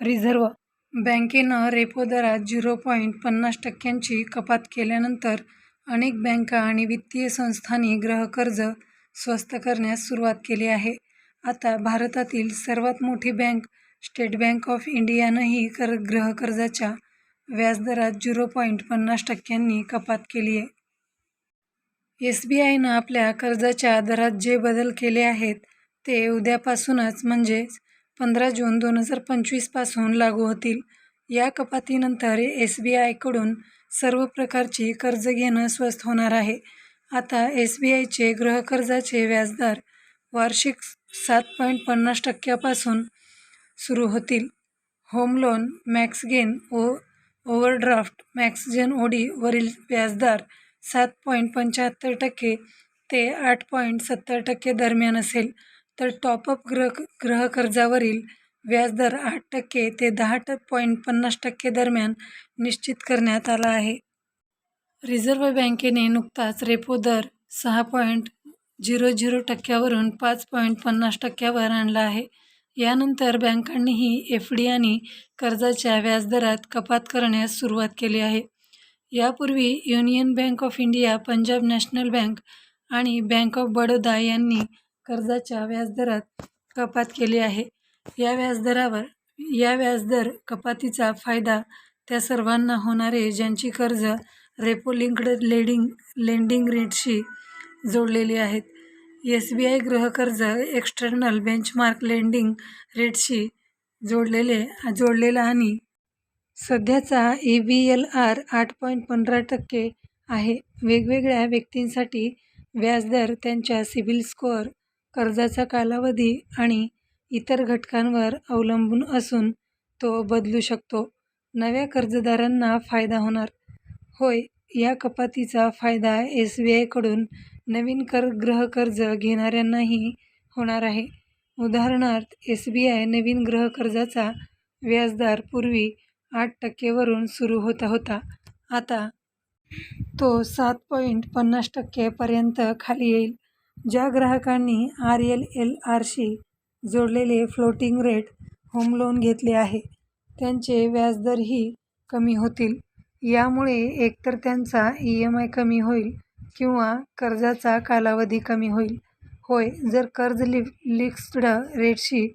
Reserve बँकेनं repo दरात zero point पन्नास टक्क्यांची कपात केल्यानंतर अनेक बँका आणि वित्तीय संस्थांनी गृहकर्ज स्वस्त करण्यास सुरुवात केली आहे. आता भारतातील सर्वात मोठी बँक स्टेट बँक ऑफ इंडियानंही कर गृहकर्जाच्या व्याजदरात झिरो पॉईंट पन्नास टक्क्यांनी कपात केली आहे एस बी आयनं आपल्या कर्जाच्या दरात जे बदल केले आहेत ते उद्यापासूनच म्हणजेच पंधरा जून दोन हजार पंचवीसपासून लागू होतील. या कपातीनंतर एस बी आयकडून सर्व प्रकारची कर्ज घेणं स्वस्त होणार आहे. आता एस बी आयचे गृहकर्जाचे व्याजदर वार्षिक सात पॉईंट पन्नास टक्क्यापासून सुरू होतील. Home loan, MaxGain O overdraft, MaxGain OD वरील व्याजदर सात पॉईंट पंच्याहत्तर टक्के ते आठ पॉईंट सत्तर टक्के दरम्यान असेल, तर टॉपअप ग्रह गृहकर्जावरील व्याजदर आठ टक्के ते दहा पॉईंट पन्नास टक्के दरम्यान निश्चित करण्यात आला आहे. रिझर्व्ह बँकेने नुकताच रेपो दर सहा पॉईंट झिरो झिरो टक्क्यावरून पाच पॉईंट पन्नास टक्क्यावर आणला आहे. यानंतर बँकांनीही एफ डी आणि कर्जाच्या व्याजदरात कपात करण्यास सुरुवात केली आहे. यापूर्वी union bank of India, Punjab national bank आणि बँक ऑफ बडोदा यांनी कर्जाच्या व्याजदरात कपात केली आहे. या व्याजदरावर या व्याजदर कपातीचा फायदा त्या सर्वांना होणार आहे ज्यांची कर्ज रेपो लिंक्ड लेंडिंग रेटशी जोडलेली आहेत. एस बी आय गृहकर्ज एक्स्टर्नल बेंचमार्क लेंडिंग रेटशी जोडलेले जोडलेला आणि सध्याचा ए बी एल आर आठ पॉईंट पंधरा टक्के आहे. वेगवेगळ्या व्यक्तींसाठी व्याजदर त्यांच्या सिबिल स्कोअर, कर्जाचा कालावधी आणि इतर घटकांवर अवलंबून असून तो बदलू शकतो. नव्या कर्जदारांना फायदा होणार? होय, या कपातीचा फायदा एस बी आयकडून नवीन कर गृहकर्ज घेणाऱ्यांनाही होणार आहे. उदाहरणार्थ, एस बी आय नवीन गृहकर्जाचा व्याजदर पूर्वी आठ टक्केवरून सुरू होता होता. आता तो सात पॉईंट पन्नास टक्केपर्यंत खाली येईल. ज्या ग्राहकांनी आर यल एल आरशी जोडलेले फ्लोटिंग रेट होम लोन घेतले आहे, त्यांचे व्याजदरही कमी होतील. यामुळे एकतर त्यांचा ई एम आय कमी होईल किंवा कर्जाचा कालावधी कमी होईल. होय, जर कर्ज लि लिक्स्ड रेटशी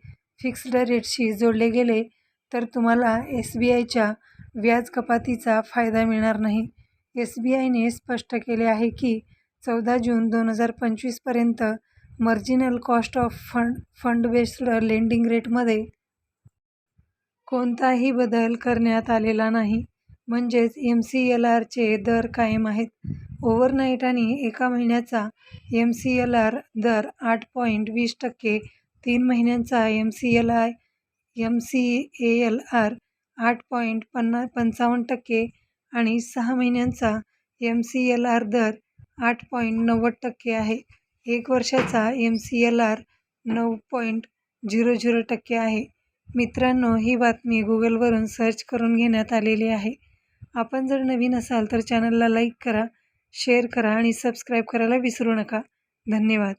फिक्स्ड रेटशी जोडले गेले तर तुम्हाला एस बी आयच्या व्याज कपातीचा फायदा मिळणार नाही. एस बी आयने स्पष्ट केले आहे की चौदा जून दोन हजार पंचवीसपर्यंत marginal cost of fund based lending रेटमध्ये कोणताही बदल करण्यात आलेला नाही. म्हणजेच एम सी एल आरचे दर कायम आहेत. ओव्हरनाईट आणि एका महिन्याचा एम सी एल आर दर आठ पॉईंट वीस टक्के, तीन महिन्यांचा M C L I M C A L R आठ पॉईंट पन्ना पंचावन्न टक्के आणि सहा महिन्यांचा एम सी एल आर दर आठ पॉईंट नव्वद टक्के आहे. एक वर्षाचा एम सी एल आर नऊ पॉईंट झिरो झिरो टक्के आहे. मित्रांनो, ही बातमी गुगलवरून सर्च करून घेण्यात आलेली आहे. आपण जर नवीन असाल तर चॅनलला लाईक करा, शेअर करा आणि सबस्क्राईब करायला विसरू नका. धन्यवाद.